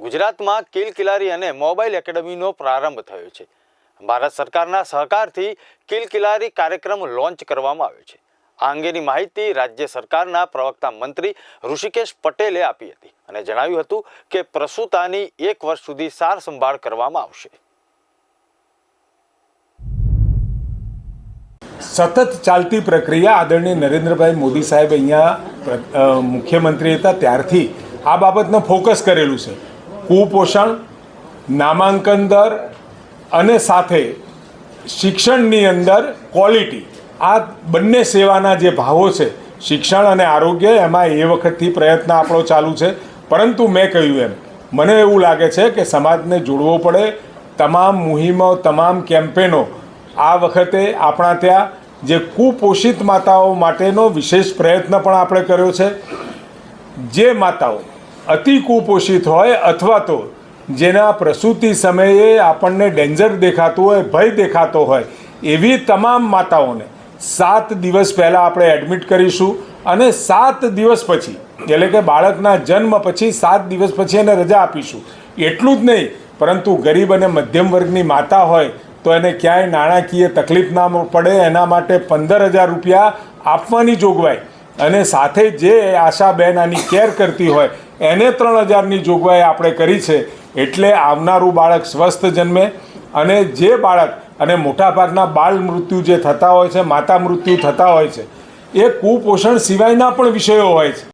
ગુજરાતમાં કિલકિલારી અને મોબાઈલ એકેડમીનો પ્રારંભ થયો છે. ભારત સરકારના સહકારથી કિલકિલારી કાર્યક્રમ લોન્ચ કરવામાં આવ્યો છે. આ અંગેની માહિતી રાજ્ય સરકારના પ્રવક્તા મંત્રી ઋષિકેશ પટેલે આપી હતી અને જણાવ્યું હતું કે પ્રસૂતાની એક વર્ષ સુધી સાર સંભાળ કરવામાં આવશે. સતત ચાલતી પ્રક્રિયા આદરણીય નરેન્દ્રભાઈ મોદી સાહેબ અહીંયા મુખ્યમંત્રી હતા ત્યારથી આ બાબતને ફોકસ કરેલું છે. કુપોષણ, નામાંકન દર અને સાથે શિક્ષણની અંદર ક્વોલિટી આ બંને સેવાના જે ભાવો છે, શિક્ષણ અને આરોગ્ય, એમાં એ વખતથી પ્રયત્ન આપણો ચાલુ છે. પરંતુ મેં કહ્યું એમ, મને એવું લાગે છે કે સમાજને જોડવો પડે. તમામ મુહિમો, તમામ કેમ્પેનો આ વખતે આપણા ત્યાં જે કુપોષિત માતાઓ માટેનો વિશેષ પ્રયત્ન પણ આપણે કર્યો છે. જે માતાઓ અતિ કુપોષિત હોય અથવા તો જેના પ્રસૂતિ સમયે આપણને ડેન્જર દેખાતું હોય, ભય દેખાતો હોય, એવી તમામ માતાઓને સાત દિવસ પહેલાં આપણે એડમિટ કરીશું અને સાત દિવસ પછી, એટલે કે બાળકના જન્મ પછી સાત દિવસ પછી એને રજા આપીશું. એટલું જ નહીં, પરંતુ ગરીબ અને મધ્યમ વર્ગની માતા હોય, તો એને ક્યાંય નાણાકીય તકલીફ ના પડે, એના માટે પંદર હજાર રૂપિયા આપવાની જોગવાઈ. અને સાથે જે આશાબેન આની કેર કરતી હોય એને ત્રણ હજારની જોગવાઈ આપણે કરી છે. એટલે આવનારું બાળક સ્વસ્થ જન્મે અને જે બાળક અને મોટાભાગના બાળ મૃત્યુ જે થતા હોય છે, માતા મૃત્યુ થતા હોય છે, એ કુપોષણ સિવાયના પણ વિષયો હોય છે.